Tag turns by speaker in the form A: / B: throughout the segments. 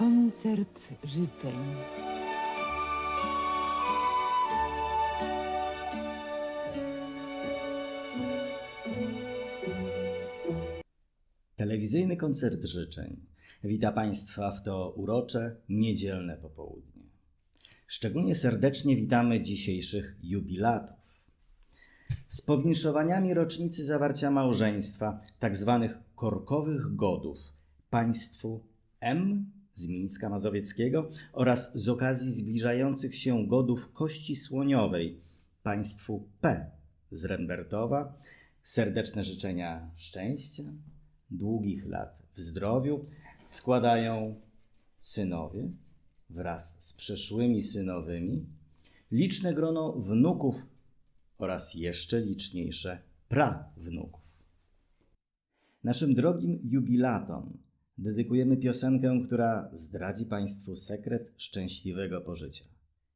A: koncert życzeń.
B: Telewizyjny koncert życzeń wita Państwa w to urocze, niedzielne popołudnie. Szczególnie serdecznie witamy dzisiejszych jubilatów. Z powinszowaniami rocznicy zawarcia małżeństwa, tak zwanych korkowych godów, państwu M z Mińska Mazowieckiego oraz z okazji zbliżających się godów Kości Słoniowej, państwu P z Rembertowa, serdeczne życzenia szczęścia, długich lat w zdrowiu składają synowie wraz z przeszłymi synowymi, liczne grono wnuków oraz jeszcze liczniejsze prawnuków. Naszym drogim jubilatom dedykujemy piosenkę, która zdradzi Państwu sekret szczęśliwego pożycia.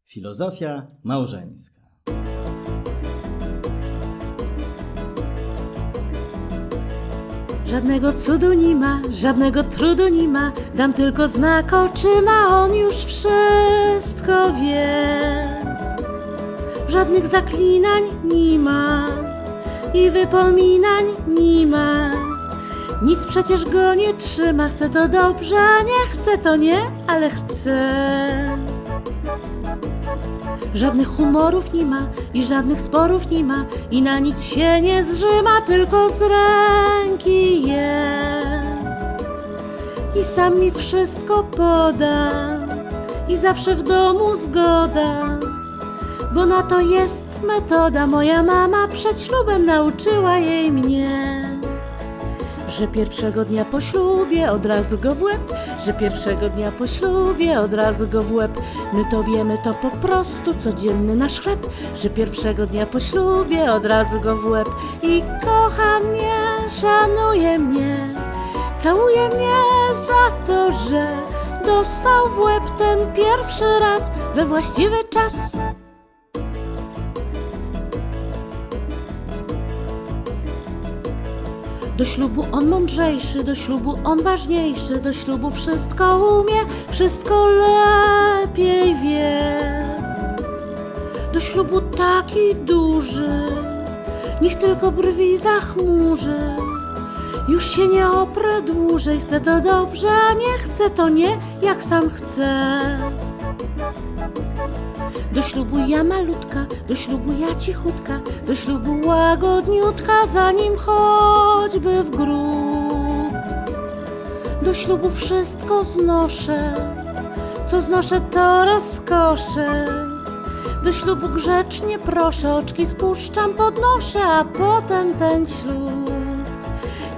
B: Filozofia małżeńska.
C: Żadnego cudu nie ma, żadnego trudu nie ma, dam tylko znak oczyma, on już wszystko wie. Żadnych zaklinań nie ma i wypominań nie ma. Nic przecież go nie trzyma, chce to dobrze, nie chce to nie, ale chce. Żadnych humorów nie ma i żadnych sporów nie ma i na nic się nie zrzyma, tylko z ręki je. I sam mi wszystko poda i zawsze w domu zgoda, bo na to jest metoda. Moja mama przed ślubem nauczyła jej mnie że pierwszego dnia po ślubie od razu go w łeb, że pierwszego dnia po ślubie od razu go w łeb. My to wiemy, to po prostu codzienny nasz chleb, że pierwszego dnia po ślubie od razu go w łeb. I kocha mnie, szanuje mnie, całuje mnie za to, że dostał w łeb ten pierwszy raz we właściwy czas. Do ślubu on mądrzejszy, do ślubu on ważniejszy, do ślubu wszystko umie, wszystko lepiej wie. Do ślubu taki duży, niech tylko brwi zachmurzy. Już się nie oprę dłużej, chce to dobrze, a nie chce to nie, jak sam chce. Do ślubu ja malutka, do ślubu ja cichutka, do ślubu łagodniutka, zanim choćby w grób. Do ślubu wszystko znoszę, co znoszę to rozkosze. Do ślubu grzecznie proszę, oczki spuszczam, podnoszę, a potem ten ślub.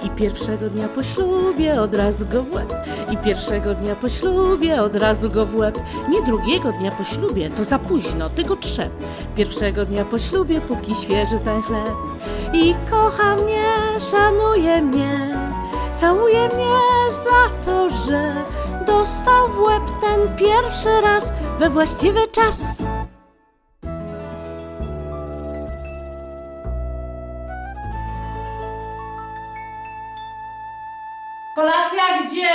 C: I pierwszego dnia po ślubie od razu go w łeb. I pierwszego dnia po ślubie od razu go w łeb. Nie drugiego dnia po ślubie, to za późno, tylko trzep. Pierwszego dnia po ślubie, póki świeży ten chleb. I kocha mnie, szanuje mnie, całuje mnie za to, że dostał w łeb ten pierwszy raz we właściwy czas.
D: Kolacja gdzie?